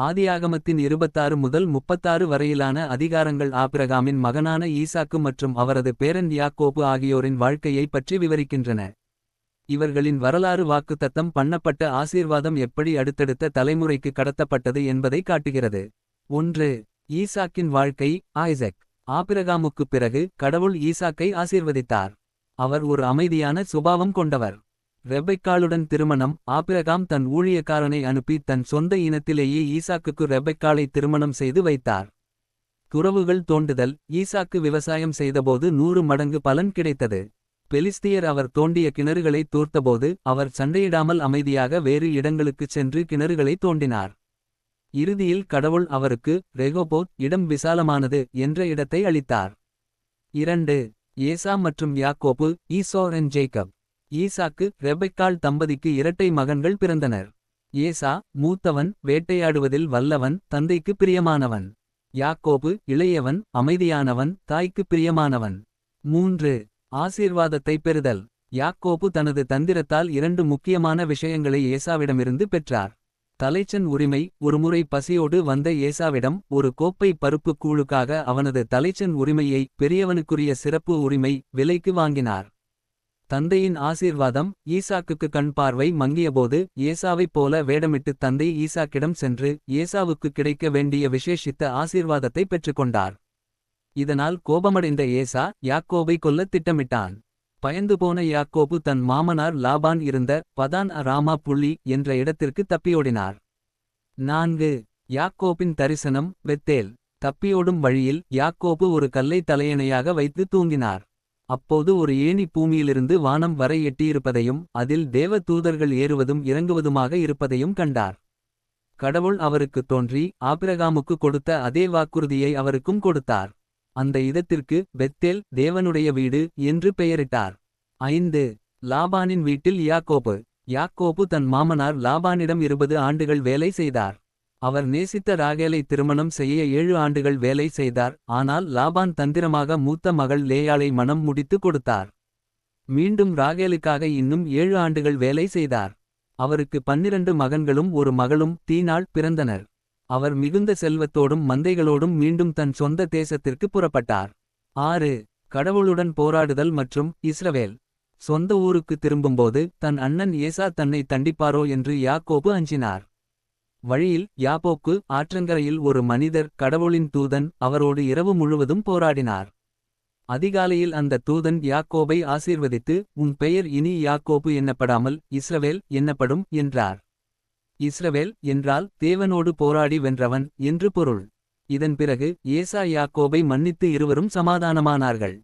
ஆதியாகமத்தின் இருபத்தாறு முதல் முப்பத்தாறு வரையிலான அதிகாரங்கள் ஆபிரகாமின் மகனான ஈசாக்கு மற்றும் அவரது பேரன் யாக்கோபு ஆகியோரின் வாழ்க்கையை பற்றி விவரிக்கின்றன. இவர்களின் வரலாறு வாக்குத்தத்தம் பண்ணப்பட்ட ஆசீர்வாதம் எப்படி அடுத்தடுத்த தலைமுறைக்கு கடத்தப்பட்டது என்பதை காட்டுகிறது. ஒன்று ஈசாக்கின் வாழ்க்கை ஆய்சக் ஆபிரகாமுக்குப் பிறகு கடவுள் ஈசாக்கை ஆசீர்வதித்தார். அவர் ஒரு அமைதியான சுபாவம் கொண்டவர். ரெபைக்காளுடன் திருமணம் ஆபிரகாம் தன் ஊழியக்காரனை அனுப்பி தன் சொந்த இனத்திலேயே ஈசாக்குக்கு ரெபெக்காளை திருமணம் செய்து வைத்தார். துறவுகள் தோண்டுதல் ஈசாக்கு விவசாயம் செய்தபோது நூறு மடங்கு பலன் கிடைத்தது. பெலிஸ்தியர் அவர் தோண்டிய கிணறுகளை தூர்த்தபோது அவர் சண்டையிடாமல் அமைதியாக வேறு இடங்களுக்குச் சென்று கிணறுகளை தோண்டினார். இறுதியில் கடவுள் அவருக்கு ரெகோபோத் இடம் விசாலமானது என்ற இடத்தை அளித்தார். இரண்டு ஏசா மற்றும் யாக்கோபு ஈசோர் அண்ட் ஜேக்கப் ஈசாக்கு ரெபெக்காள் தம்பதிக்கு இரட்டை மகன்கள் பிறந்தனர். ஏசா மூத்தவன் வேட்டையாடுவதில் வல்லவன் தந்தைக்கு பிரியமானவன். யாக்கோபு இளையவன் அமைதியானவன் தாய்க்கு பிரியமானவன். மூன்று ஆசீர்வாதத்தை பெறுதல் யாக்கோபு தனது தந்திரத்தால் இரண்டு முக்கியமான விஷயங்களை ஏசாவிடமிருந்து பெற்றார். தலைச்சன் உரிமை ஒருமுறை பசியோடு வந்த ஏசாவிடம் ஒரு கோப்பை பருப்பு கூழுக்காக அவனது தலைச்சன் உரிமையை பெரியவனுக்குரிய சிறப்பு உரிமை விலைக்கு வாங்கினார். தந்தையின் ஆசீர்வாதம் ஈசாக்குக்கு கண் பார்வை மங்கியபோது ஏசாவைப் போல வேடமிட்டு தந்தை ஈசாக்கிடம் சென்று ஏசாவுக்கு கிடைக்க வேண்டிய விசேஷித்த ஆசீர்வாதத்தை பெற்றுக்கொண்டார். இதனால் கோபமடைந்த ஏசா யாக்கோபை கொல்லத் திட்டமிட்டான். பயந்து போன யாக்கோபு தன் மாமனார் லாபான் இருந்த பதான் ராமா புள்ளி என்ற இடத்திற்கு தப்பியோடினார். நான்கு யாக்கோபின் தரிசனம் வெத்தேல் தப்பியோடும் வழியில் யாக்கோபு ஒரு கல்லை தலையணையாக வைத்து தூங்கினார். அப்போது ஒரு ஏணி பூமியிலிருந்து வானம் வரை எட்டியிருப்பதையும் அதில் தேவ தூதர்கள் ஏறுவதும் இறங்குவதுமாக இருப்பதையும் கண்டார். கடவுள் அவருக்குத் தோன்றி ஆபிரகாமுக்கு கொடுத்த அதே வாக்குறுதியை அவருக்கும் கொடுத்தார். அந்த இடத்திற்கு பெத்தேல் தேவனுடைய வீடு என்று பெயரிட்டார். ஐந்து லாபானின் வீட்டில் யாக்கோபு யாக்கோபு தன் மாமனார் லாபானிடம் இருபது ஆண்டுகள் வேலை செய்தார். அவர் நேசித்த ராகேலை திருமணம் செய்ய ஏழு ஆண்டுகள் வேலை செய்தார் ஆனால் லாபான் தந்திரமாக மூத்த மகள் லேயாளை மனம் முடித்து கொடுத்தார். மீண்டும் ராகேலுக்காக இன்னும் ஏழு ஆண்டுகள் வேலை செய்தார். அவருக்கு பன்னிரண்டு மகன்களும் ஒரு மகளும் தீனாள் பிறந்தனர். அவர் மிகுந்த செல்வத்தோடும் மந்தைகளோடும் மீண்டும் தன் சொந்த தேசத்திற்கு புறப்பட்டார். ஆறு கடவுளுடன் போராடுதல் மற்றும் இஸ்ரவேல் சொந்த ஊருக்கு திரும்பும்போது தன் அண்ணன் ஏசா தன்னை தண்டிப்பாரோ என்று யாக்கோபு அஞ்சினார். வழியில் யாப்போக்கு ஆற்றங்கரையில் ஒரு மனிதர் கடவுளின் தூதன் அவரோடு இரவு முழுவதும் போராடினார். அதிகாலையில் அந்த தூதன் யாக்கோபை ஆசீர்வதித்து உன் பெயர் இனி யாக்கோபு என்னப்படாமல் இஸ்ரவேல் என்னப்படும் என்றார். இஸ்ரவேல் என்றால் தேவனோடு போராடி வென்றவன் என்று பொருள். இதன் பிறகு ஏசா யாக்கோபை மன்னித்து இருவரும் சமாதானமானார்கள்.